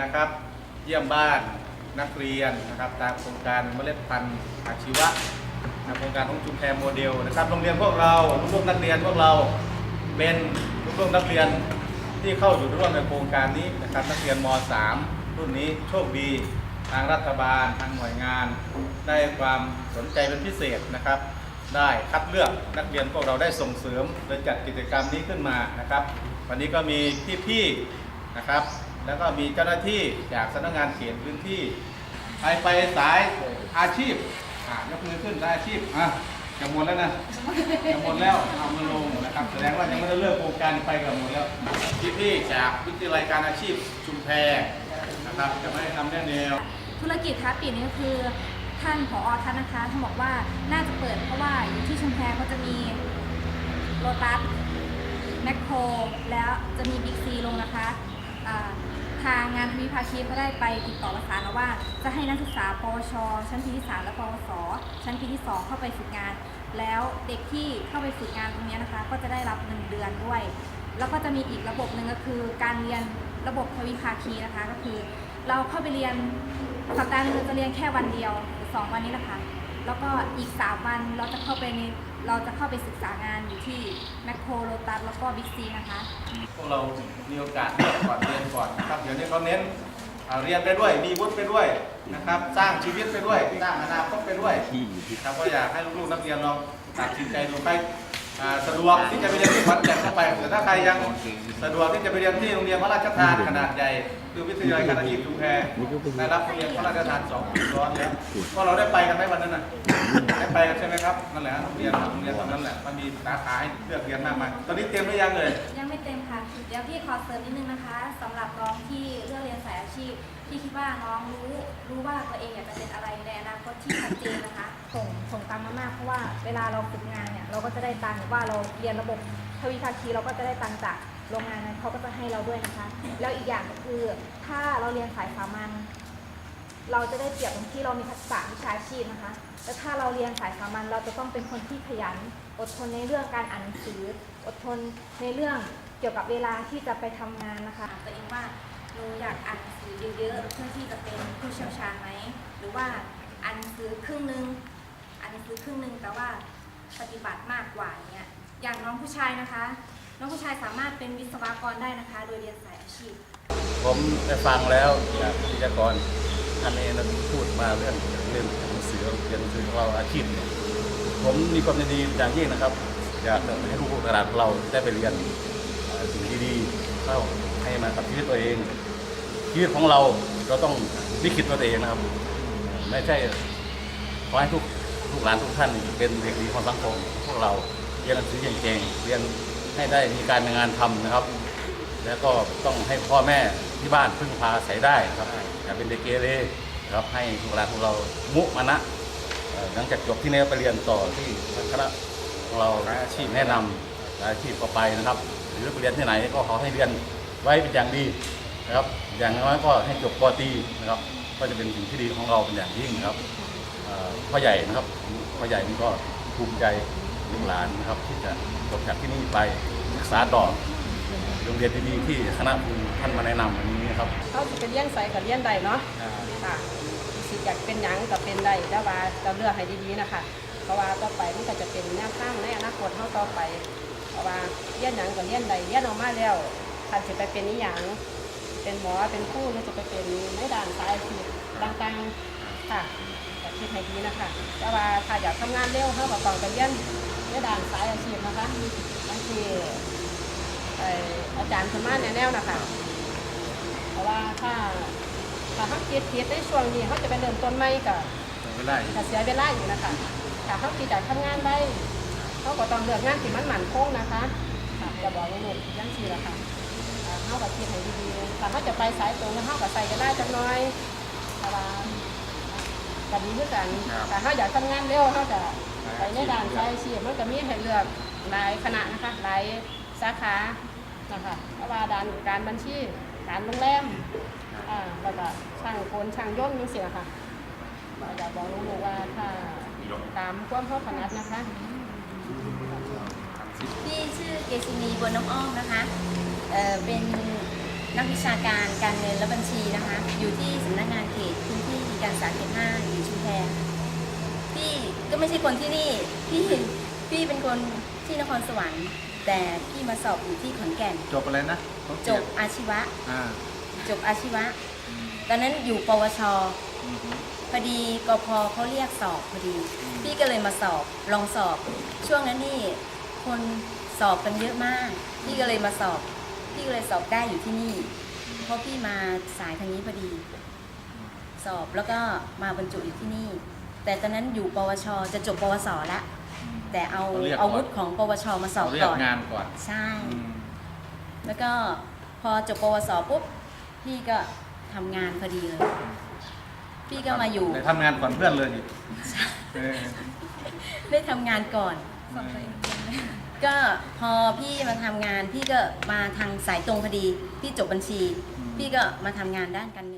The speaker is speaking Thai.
นะครับ เยี่ยมบ้านนักเรียนนะครับ ตามโครงการเมล็ดพันธุ์อาชีวะนะโครงการของชุมแพรโมเดลนะครับโรงเรียนพวกเราลูกนักเรียนพวกเราเป็นลูกนักเรียนที่เข้าอยู่ร่วมในโครงการนี้นะครับนักเรียนม .3 รุ่นนี้โชคดีทางรัฐบาลทางหน่วยงาน ได้ความสนใจเป็นพิเศษนะครับ ได้คัดเลือกนักเรียนพวกเราได้ส่งเสริมโดยจัดกิจกรรมนี้ขึ้นมานะครับ วันนี้ก็มีพี่ๆนะครับ แล้วก็มีเจ้าหน้าที่จากสำนักงานเขตพื้นที่ ไปไปสายอาชีพอ่ายกมือขึ้นสายอาชีพอะจะหมดแล้วนะจะหมดแล้วเอามาลงนะครับแสดงว่ายังไม่ได้เลิกโครงการไปกับหมดแล้วพี่ๆจากวิทยาลัยการอาชีพชุมแพนะครับจะไมาให้คำแนะแนว ธุรกิจค้าปลีกนี่ก็คือท่านผอท่านนะคะท่านบอกว่าน่าจะเปิดเพราะว่าอยู่ที่ชุมแพก็จะมีโลตัสแมคโครแล้วจะมีบิ๊กซีลงนะคะ อ่าทางงานทวีภาคีก็ได้ไปติดต่อประสานแล้วว่า จะให้นักศึกษาปวช ชั้นปีที่3และปวส ชั้นปีที่2เข้าไปฝึกงาน แล้วเด็กที่เข้าไปฝึกงานตรงเนี้ยนะคะ ก็จะได้รับเงินเดือนด้วย แล้วก็จะมีอีกระบบหนึ่งก็คือการเรียนระบบทวิภาคีนะคะก็คือ เราเข้าไปเรียนสัปดาห์หนึงเราจะเรียนแค่วันเดียวสองวันนี้แหละคะ แล้วก็อีก3วันเราจะเข้าไปใน เราจะเข้าไปศึกษางานอยู่ที่แมคโครโลตัสแล้วก็บิ๊กซีนะคะ พวกเรามีโอกาสเลือกก่อนเรียนก่อนนะครับเดี๋ยวนี้เขาเน้นอ่าเรียนไปด้วย มีวุฒิไปด้วยนะครับ สร้างชีวิตไปด้วยสร้างอนาคตไปด้วยครับก็อยากให้ลูกๆนักเรียนลองตัดสินใจดูไปอ่าสะดวกที่จะไปเรียนที่ขอนแก่น ไปแต่ถ้าใครยังสะดวกที่จะไปเรียนที่โรงเรียนพระราชทานขนาดใหญ่คือวิทยาลัยการอาชีพชุมแพได้รับโรงเรียนพระราชทานสองปีซ้อนแล้วก็เราได้ไปกันไหมวันนั้นน่ะได้ไปกันใช่ไหมครับนั่นแหละโรงเรียนโรงเรียนตอนนั้นแหละมันมีสาขาให้เลือกเรียนมากมายตอนนี้เตรียมหรือยังเลยยังไม่เต็มค่ะเดี๋ยวพี่ขอเสริมนิดนึงนะคะสำหรับน้องที่เลือกเรียนสายอาชีพที่คิดว่าน้องรู้รู้ว่าตัวเองอยากจะเป็นอะไรในอนาคตที่ชัดเจนนะคะส่งส่งตังค์มามากเพราะว่าเวลาเราฝึกงานเนี่ยเราก็จะได้ตังค์หรือว่าเราเรียนระบบ ทวีภาคีเราก็จะได้ตังค์จากโรงงานนั้นเขาก็จะให้เราด้วยนะคะ แล้วอีกอย่างก็คือถ้าเราเรียนสายสามัญเราจะได้เปรียบตรงที่เรามีทักษะวิชาชีพนะคะแต่ถ้าเราเรียนสายสามัญเราจะต้องเป็นคนที่ขยัน อดทนในเรื่องการอ่านหนังสือ อดทนในเรื่องเกี่ยวกับเวลาที่จะไปทำงานนะคะ ตัวเองว่าหนูอยากอ่านหนังสือเยอะๆเพื่อที่จะเป็นผู้เชี่ยวชาญไหมหรือว่าอ่านหนังสือครึ่งนึงอ่านหนังสือครึ่งนึงแต่ว่าปฏิบัติมากกว่าอย่างเงี้ย อย่างน้องผู้ชายนะคะ น้องผู้ชายสามารถเป็นวิศวกรได้นะคะ โดยเรียนสายอาชีพ ผมได้ฟังแล้วจากวิทยากรท่านเองพูดมาเรื่องเรื่องหนังสือเรียนหนังสือของเราอาชีพเนี่ยผมมีความยินดีอย่างยิ่งนะครับอยากให้ลูกๆหลานของเราได้ไปเรียนเอ่อสิ่งดีๆเข้าให้มากับชีวิตตัวเองชีวิตของเราเราต้องวิคิดตัวเองนะครับ ไม่ใช่ขอให้ทุกทุกหลานทุกท่านเป็นเด็กดีของสังคมพวกเรา รียนหนังสือเก่งๆเรียนให้ได้มีการงานทำนะครับ แล้วก็ต้องให้พ่อแม่ที่บ้านพึ่งพาอาศัยได้ครับอย่าเป็นเด็กเกเรนะครับให้ทุกหลาของเรามุมานะหลังจากจบที่นี่ไปเรียนต่อที่คณะของเราอาชีพแนะนำอาชีพก็ไปนะครับ หรือไปเรียนที่ไหนก็ขอให้เรียนไว้เป็นอย่างดีนะครับ อย่างน้อยก็ให้จบปตีนะครับ ก็จะเป็นสิ่งที่ดีของเราเป็นอย่างยิ่งนะครับพ่อใหญ่นะครับพ่อใหญ่นี่ก็ภูมิใจ ลูกหลานนะครับที่จะจบจากที่นี่ไปศึกษาต่อโรงเรียนดีๆที่คณะครูท่านมาแนะนำวันนี้นะครับเขาสิเป็นเลี้ยงใส่กับเลี้ยงใดเนาะค่ะสิอยากเป็นหยังกับเป็นใดแต่ว่าจะเลือกให้ดีๆนะคะเพราะว่าต่อไปมันก็จะเป็นแนวทางในอนาคตเขาต่อไป เพราะว่าเลี้ยงหยังกับเลี้ยงใดเลี้ยงออกมาแล้วท่านสิไปเป็นนิหยังเป็นหมอเป็นครูหรือจะไปเป็นในด้านสายอาชีพต่างๆค่ะแต่คิดให้ดีนะคะแต่ว่าถ้าอยากทำงานเร็วเขาก็ต้องไปเลี้ยง ในด้านสายอาชีพนะคะบางทีเอ่ออาจารย์สมานแนวนะคะเพราะว่าถ้าถ้าเขาคิดคิดในช่วงนี้เขาจะไปเริ่มต้นใหม่กับไม่ได้กับเสียเวลาอยู่นะคะถ้าเขาคิดจะทำงานได้เขาก็ต้องเลือกงานที่มันหมั่นคงนะคะค่ะจะบอกลูกๆยังสี่ละค่ะอ่าเขาก็คิดให้ดีๆถ้าเขาจะไปสายตรงเขาก็ใส่กันได้จังน้อยแต่ว่า ก็ดีด้วยกันแต่เขาอยากทำงานเร็วเขาจะไปในด้านสายอาชีพมันก็มีให้เลือกหลายคณะนะคะหลายสาขานะคะเพราะว่าด้านการบัญชีการโรงแรมอ่าแล้วก็ช่างโคนช่างย่นนี่สินะคะอยากบอกลูกๆว่าถ้าตามความเข้าถนัดนะคะ พี่ชื่อเกษินีบนน้ำอ้อมนะคะเอ่อเป็นนักวิชาการการเงินและบัญชีนะคะ อยู่ที่สำนักงานเขตพื้นที่ การศึกษาเขตห้าอยู่ชุมแพพี่ก็ไม่ใช่คนที่นี่ พี่พี่เป็นคนที่นครสวรรค์ แต่พี่มาสอบอยู่ที่ขอนแก่น จบอะไรนะเขาจเกียบรติอาชีวะ อ่าจบอาชีวะ อืมตอนนั้นอยู่ปวช อืม พอดีกพเขาเรียกสอบพอดีพี่ก็เลยมาสอบลองสอบ ช่วงนั้นนี่คนสอบกันเยอะมาก พี่ก็เลยมาสอบ พี่ก็เลยสอบได้อยู่ที่นี่ เพราะพี่มาสายทางนี้พอดี สอบแล้วก็มาบรรจุอยู่ที่นี่ แต่ตอนนั้นอยู่ปวช จะจบปวสแล้วแต่เอาเขาเรียกก่อน อาวุธของปวชมาสอบเขาเรียกก่อนงานก่อนใช่ อืมแล้วก็พอจบปวสปุ๊บพี่ก็ทำงานพอดีเลย พี่ก็มาอยู่ได้ทำงานก่อนเพื่อนเลยนี่เออได้ทำงานก่อนก็พอพี่มาทำงานพี่ก็มาทางสายตรงพอดี พี่จบบัญชี พี่ก็มาทำงานด้านการเงิน